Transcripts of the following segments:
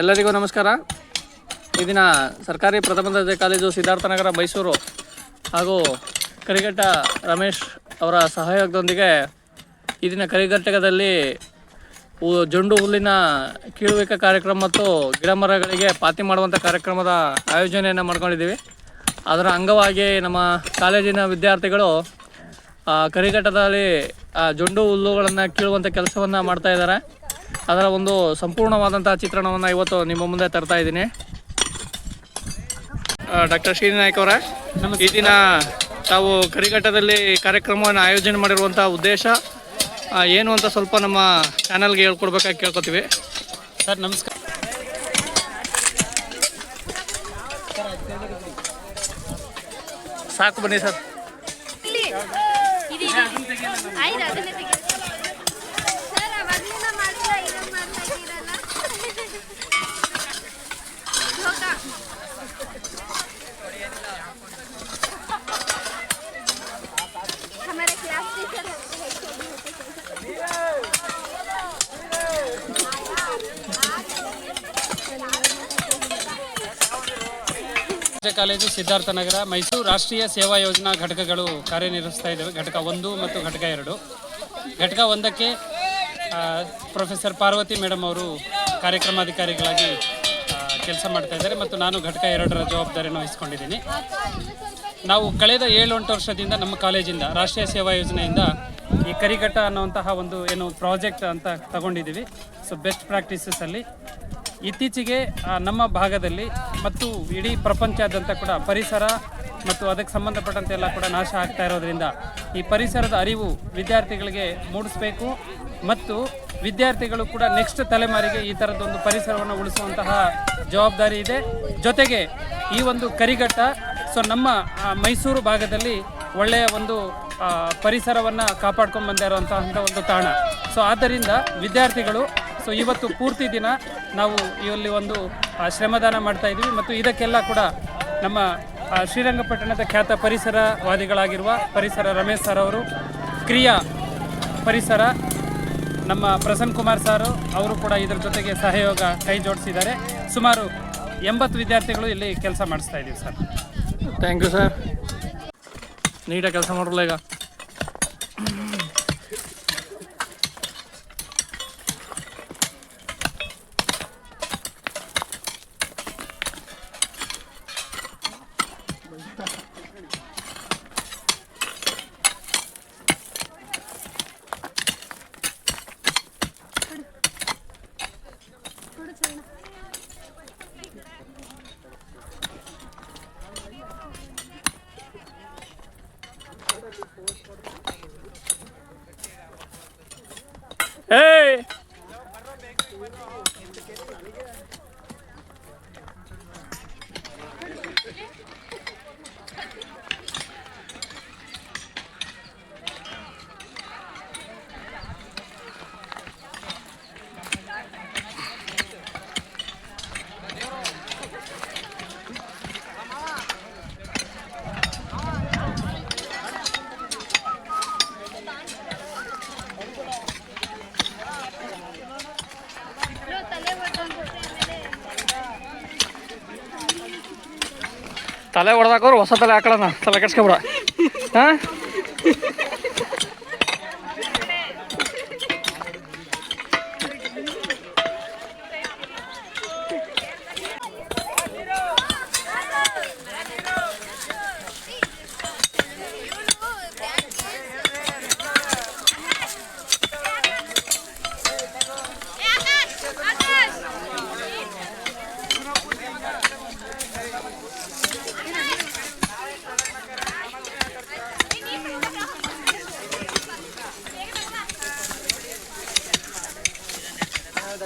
ಎಲ್ಲರಿಗೂ ನಮಸ್ಕಾರ. ಈ ದಿನ ಸರ್ಕಾರಿ ಪ್ರಥಮ ದರ್ಜೆ ಕಾಲೇಜು ಸಿದ್ಧಾರ್ಥನಗರ, ಮೈಸೂರು ಹಾಗೂ ಕರಿಘಟ್ಟ ರಮೇಶ್ ಅವರ ಸಹಯೋಗದೊಂದಿಗೆ ಈ ದಿನ ಕರಿಘಟ್ಟಕದಲ್ಲಿ ಜಂಡು ಹುಲ್ಲಿನ ಕೀಳುವಿಕೆ ಕಾರ್ಯಕ್ರಮ ಮತ್ತು ಗಿಡ ಮರಗಳಿಗೆ ಪಾತಿ ಮಾಡುವಂಥ ಕಾರ್ಯಕ್ರಮದ ಆಯೋಜನೆಯನ್ನು ಮಾಡ್ಕೊಂಡಿದ್ದೀವಿ. ಅದರ ಅಂಗವಾಗಿ ನಮ್ಮ ಕಾಲೇಜಿನ ವಿದ್ಯಾರ್ಥಿಗಳು ಕರಿಘಟ್ಟದಲ್ಲಿ ಜೊಂಡು ಹುಲ್ಲುಗಳನ್ನು ಕೀಳುವಂಥ ಕೆಲಸವನ್ನು ಮಾಡ್ತಾ ಇದ್ದಾರೆ. ಅದರ ಒಂದು ಸಂಪೂರ್ಣವಾದಂಥ ಚಿತ್ರಣವನ್ನು ಇವತ್ತು ನಿಮ್ಮ ಮುಂದೆ ತರ್ತಾ ಇದ್ದೀನಿ ಡಾಕ್ಟರ್ ಶ್ರೀನಾಯ್ಕ ಅವರ ಈ ದಿನ ತಾವು ಕರಿಘಟ್ಟದಲ್ಲಿ ಕಾರ್ಯಕ್ರಮವನ್ನು ಆಯೋಜನೆ ಮಾಡಿರುವಂಥ ಉದ್ದೇಶ ಏನು ಅಂತ ಸ್ವಲ್ಪ ನಮ್ಮ ಚಾನಲ್ಗೆ ಹೇಳ್ಕೊಡ್ಬೇಕಾಗಿ ಕೇಳ್ಕೊತೀವಿ ಸರ್ ನಮಸ್ಕಾರ ಸಾಕು ಬನ್ನಿ ಸರ್ ಕಾಲೇಜು ಸಿದ್ಧಾರ್ಥನಗರ ಮೈಸೂರು ರಾಷ್ಟ್ರೀಯ ಸೇವಾ ಯೋಜನಾ ಘಟಕಗಳು ಕಾರ್ಯನಿರ್ವಹಿಸ್ತಾ ಇದ್ದಾವೆ. ಘಟಕ ಒಂದು ಮತ್ತು ಘಟಕ ಎರಡು. ಘಟಕ ಒಂದಕ್ಕೆ ಪ್ರೊಫೆಸರ್ ಪಾರ್ವತಿ ಮೇಡಮ್ ಅವರು ಕಾರ್ಯಕ್ರಮಾಧಿಕಾರಿಗಳಾಗಿ ಕೆಲಸ ಮಾಡ್ತಾ ಇದ್ದಾರೆ ಮತ್ತು ನಾನು ಘಟಕ ಎರಡರ ಜವಾಬ್ದಾರಿಯನ್ನು ವಹಿಸ್ಕೊಂಡಿದ್ದೀನಿ. ನಾವು ಕಳೆದ ಏಳು ಎಂಟು ವರ್ಷದಿಂದ ನಮ್ಮ ಕಾಲೇಜಿಂದ, ರಾಷ್ಟ್ರೀಯ ಸೇವಾ ಯೋಜನೆಯಿಂದ ಈ ಕರಿಘಟ್ಟ ಅನ್ನುವಂತಹ ಒಂದು ಏನು ಪ್ರಾಜೆಕ್ಟ್ ಅಂತ ತಗೊಂಡಿದ್ದೀವಿ. ಸೊ ಬೆಸ್ಟ್ ಪ್ರಾಕ್ಟೀಸಸಲ್ಲಿ ಇತ್ತೀಚೆಗೆ ನಮ್ಮ ಭಾಗದಲ್ಲಿ ಮತ್ತು ಇಡೀ ಪ್ರಪಂಚಾದ್ಯಂತ ಕೂಡ ಪರಿಸರ ಮತ್ತು ಅದಕ್ಕೆ ಸಂಬಂಧಪಟ್ಟಂತೆ ಎಲ್ಲ ಕೂಡ ನಾಶ ಆಗ್ತಾ ಇರೋದ್ರಿಂದ ಈ ಪರಿಸರದ ಅರಿವು ವಿದ್ಯಾರ್ಥಿಗಳಿಗೆ ಮೂಡಿಸಬೇಕು ಮತ್ತು ವಿದ್ಯಾರ್ಥಿಗಳು ಕೂಡ ನೆಕ್ಸ್ಟ್ ತಲೆಮಾರಿಗೆ ಈ ಥರದ್ದೊಂದು ಪರಿಸರವನ್ನು ಉಳಿಸುವಂತಹ ಜವಾಬ್ದಾರಿ ಇದೆ. ಜೊತೆಗೆ ಈ ಒಂದು ಕರಿಘಟ್ಟ ಸೊ ನಮ್ಮ ಮೈಸೂರು ಭಾಗದಲ್ಲಿ ಒಳ್ಳೆಯ ಒಂದು ಪರಿಸರವನ್ನು ಕಾಪಾಡ್ಕೊಂಡು ಬಂದಿರುವಂತಹ ಒಂದು ತಾಣ. ಸೊ ಆದ್ದರಿಂದ ವಿದ್ಯಾರ್ಥಿಗಳು ಸೊ ಇವತ್ತು ಪೂರ್ತಿ ದಿನ ನಾವು ಇಲ್ಲಿ ಒಂದು ಆ, ಶ್ರಮದಾನ ಮಾಡ್ತಾ ಇದ್ವಿ ಮತ್ತು ಇದಕ್ಕೆಲ್ಲ ಕೂಡ ನಮ್ಮ ಶ್ರೀರಂಗಪಟ್ಟಣದ ಖ್ಯಾತ ಪರಿಸರವಾದಿಗಳಾಗಿರುವ ಪರಿಸರ ರಮೇಶ್ ಸರ್ ಅವರು ಕ್ರಿಯಾ ಪರಿಸರ ನಮ್ಮ ಪ್ರಸನ್ನ ಕುಮಾರ್ ಸರ್ ಅವರು ಕೂಡ ಇದರ ಜೊತೆಗೆ ಸಹಯೋಗ ಕೈ ಜೋಡಿಸಿದ್ದಾರೆ. ಸುಮಾರು ಎಂಬತ್ತು ವಿದ್ಯಾರ್ಥಿಗಳು ಇಲ್ಲಿ ಕೆಲಸ ಮಾಡಿಸ್ತಾ ಇದ್ದೀವಿ ಸರ್ ಥ್ಯಾಂಕ್ ಯು ಸರ್ ನೀಟಾಗಿ ಕೆಲಸ ಮಾಡೋಲ್ಲ ಈಗ. ತಲೆ ಹೊಡೆದಾಕೋರು ಹೊಸ ತಲೆ ಹಾಕೊಳ್ಳೋಣ. ತಲೆ ಕೆಡ್ಸ್ಕೊಬಿಡ. ಹಾಂ?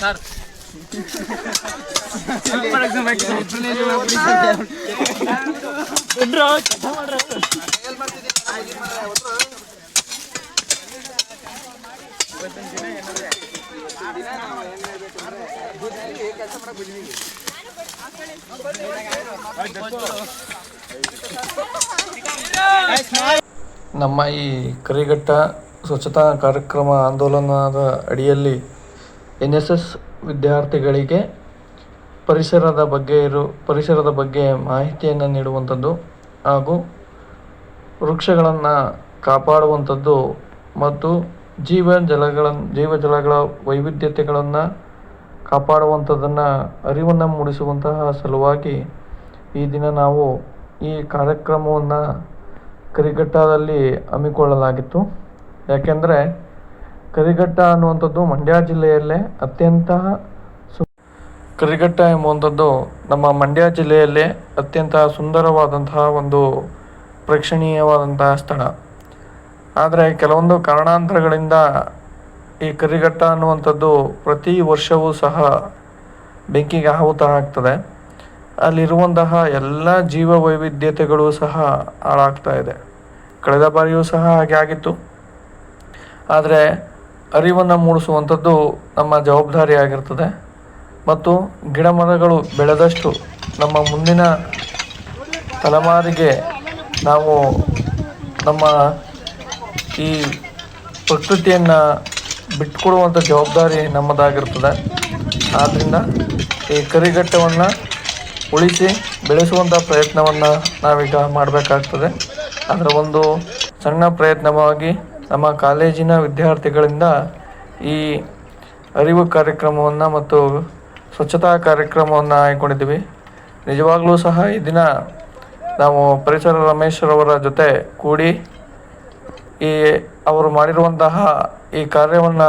ಸರ್ ಫಾರ್ ಎಕ್ಸಾಂಪಲ್ ಬ್ರೋ ನಮ್ಮ ಈ ಕರಿಘಟ್ಟ ಸ್ವಚ್ಛತಾ ಕಾರ್ಯಕ್ರಮ ಆಂದೋಲನದ ಅಡಿಯಲ್ಲಿ ಎನ್ ಎಸ್ ಎಸ್ ವಿದ್ಯಾರ್ಥಿಗಳಿಗೆ ಪರಿಸರದ ಬಗ್ಗೆ ಇರು, ಪರಿಸರದ ಬಗ್ಗೆ ಮಾಹಿತಿಯನ್ನು ನೀಡುವಂಥದ್ದು ಹಾಗೂ ವೃಕ್ಷಗಳನ್ನು ಕಾಪಾಡುವಂಥದ್ದು ಮತ್ತು ಜೀವ ಜಲಗಳ ಜೀವ ಜಲಗಳ ವೈವಿಧ್ಯತೆಗಳನ್ನು ಕಾಪಾಡುವಂಥದ್ದನ್ನು ಅರಿವನ್ನು ಮೂಡಿಸುವಂತಹ ಸಲುವಾಗಿ ಈ ದಿನ ನಾವು ಈ ಕಾರ್ಯಕ್ರಮವನ್ನು ಕರಿಘಟ್ಟದಲ್ಲಿ ಹಮ್ಮಿಕೊಳ್ಳಲಾಗಿತ್ತು. ಯಾಕೆಂದರೆ ಕರಿಘಟ್ಟ ಅನ್ನುವಂಥದ್ದು ಮಂಡ್ಯ ಜಿಲ್ಲೆಯಲ್ಲೇ ಅತ್ಯಂತ ಸು ಕರಿಘಟ್ಟ ಎಂಬುವಂಥದ್ದು ನಮ್ಮ ಮಂಡ್ಯ ಜಿಲ್ಲೆಯಲ್ಲೇ ಅತ್ಯಂತ ಸುಂದರವಾದಂತಹ ಒಂದು ಪ್ರೇಕ್ಷಣೀಯವಾದಂತಹ ಸ್ಥಳ. ಆದರೆ ಕೆಲವೊಂದು ಕಾರಣಾಂತರಗಳಿಂದ ಈ ಕರಿಘಟ್ಟ ಅನ್ನುವಂಥದ್ದು ಪ್ರತಿ ವರ್ಷವೂ ಸಹ ಬೆಂಕಿಗೆ ಆಹುತ ಆಗ್ತದೆ ಅಲ್ಲಿರುವಂತಹ ಎಲ್ಲ ಜೀವ ವೈವಿಧ್ಯತೆಗಳು ಸಹ ಹಾಳಾಗ್ತಾ ಇದೆ. ಕಳೆದ ಬಾರಿಯೂ ಸಹ ಹಾಗೆ ಆಗಿತ್ತು. ಆದರೆ ಅರಿವನ್ನು ಮೂಡಿಸುವಂಥದ್ದು ನಮ್ಮ ಜವಾಬ್ದಾರಿ ಆಗಿರ್ತದೆ. ಮತ್ತು ಗಿಡ ಮರಗಳು ಬೆಳೆದಷ್ಟು ನಮ್ಮ ಮುಂದಿನ ತಲೆಮಾರಿಗೆ ನಾವು ನಮ್ಮ ಈ ಪ್ರಕೃತಿಯನ್ನು ಬಿಟ್ಕೊಡುವಂಥ ಜವಾಬ್ದಾರಿ ನಮ್ಮದಾಗಿರ್ತದೆ. ಆದ್ದರಿಂದ ಈ ಕರಿಘಟ್ಟವನ್ನು ಉಳಿಸಿ ಬೆಳೆಸುವಂಥ ಪ್ರಯತ್ನವನ್ನು ನಾವೀಗ ಮಾಡಬೇಕಾಗ್ತದೆ. ಅದರ ಒಂದು ಸಣ್ಣ ಪ್ರಯತ್ನವಾಗಿ ನಮ್ಮ ಕಾಲೇಜಿನ ವಿದ್ಯಾರ್ಥಿಗಳಿಂದ ಈ ಅರಿವು ಕಾರ್ಯಕ್ರಮವನ್ನು ಮತ್ತು ಸ್ವಚ್ಛತಾ ಕಾರ್ಯಕ್ರಮವನ್ನು ಆಯ್ಕೊಂಡಿದ್ದೀವಿ. ನಿಜವಾಗಲೂ ಸಹ ಈ ದಿನ ನಾವು ಪರಿಸರ ರಮೇಶ್ರವರ ಜೊತೆ ಕೂಡಿ ಈ ಅವರು ಮಾಡಿರುವಂತಹ ಈ ಕಾರ್ಯವನ್ನು